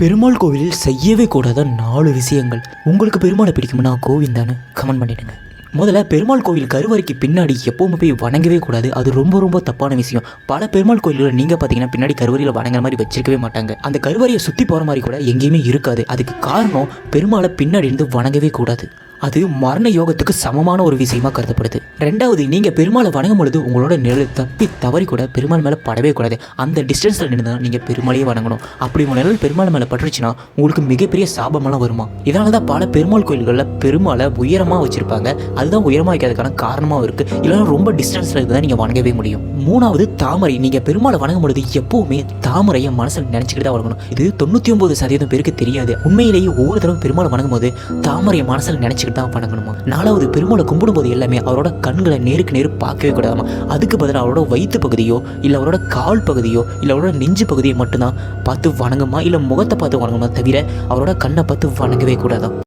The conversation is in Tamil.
பெருமாள் கோவிலில் செய்யவே கூடாத நாலு விஷயங்கள். உங்களுக்கு பெருமாளை பிடிக்கும்னா தானே கமெண்ட் பண்ணிடுங்க. முதல்ல பெருமாள் கோவில் கருவறைக்கு பின்னாடி எப்போவுமே போய் வணங்கவே கூடாது. அது ரொம்ப ரொம்ப தப்பான விஷயம். பல பெருமாள் கோயில்களை நீங்கள் பார்த்தீங்கன்னா பின்னாடி கருவறையில் வணங்குற மாதிரி வச்சிருக்கவே மாட்டாங்க. அந்த கருவறையை சுற்றி போகிற மாதிரி கூட எங்கேயுமே இருக்காது. அதுக்கு காரணம் பெருமாளை பின்னாடி இருந்து வணங்கவே கூடாது. அது மரண யோகத்துக்கு சமமான ஒரு விஷயமா கருதப்படுது. ரெண்டாவது நீங்கள் பெருமாளை வணங்கும் பொழுது உங்களோட நிழல் தப்பி தவறி கூட பெருமாள் மேலே படவே கூடாது. அந்த டிஸ்டன்ஸில் நின்று தான் நீங்கள் பெருமாளையே வணங்கணும். அப்படி உங்கள் நிழல் பெருமாள் மேலே பட்டுருச்சுன்னா உங்களுக்கு மிகப்பெரிய சாபமெல்லாம் வருமா? இதனால தான் பல பெருமாள் கோயில்களில் பெருமாளை உயரமாக வச்சுருப்பாங்க. அதுதான் உயரமாக வைக்கிறதுக்கான காரணமாகவும் இருக்குது இல்லைன்னா ரொம்ப டிஸ்டன்ஸில் இருந்து தான் நீங்கள் வணங்கவே முடியும். மூணாவது தாமரை. நீங்கள் பெருமாளை வணங்கும் பொழுது எப்போவுமே தாமரையை மனசில் நினச்சிக்கிட்டு தான் வணங்கணும். இது தொண்ணூற்றி ஒம்பது சதவீதம் பேருக்கு தெரியாது. உண்மையிலேயே ஒவ்வொரு தடவை பெருமாளை வணங்கும் போது தாமரையை மனசில் நினச்சிக்கிட்டு தான் வணங்கணுமா நாலாவது பெருமாளை கும்பிடும்போது எல்லாமே அவரோட கண்களை நேருக்கு நேரு பார்க்கவே கூடாதாமா? அதுக்கு பதிலாக அவரோட வயிற்று பகுதியோ இல்லை அவரோட கால் பகுதியோ இல்லை அவரோட நெஞ்சு பகுதியை மட்டும்தான் பார்த்து வணங்குமா? இல்லை முகத்தை பார்த்து வணங்குமா தவிர அவரோட கண்ணை பார்த்து வணங்கவே கூடாதான்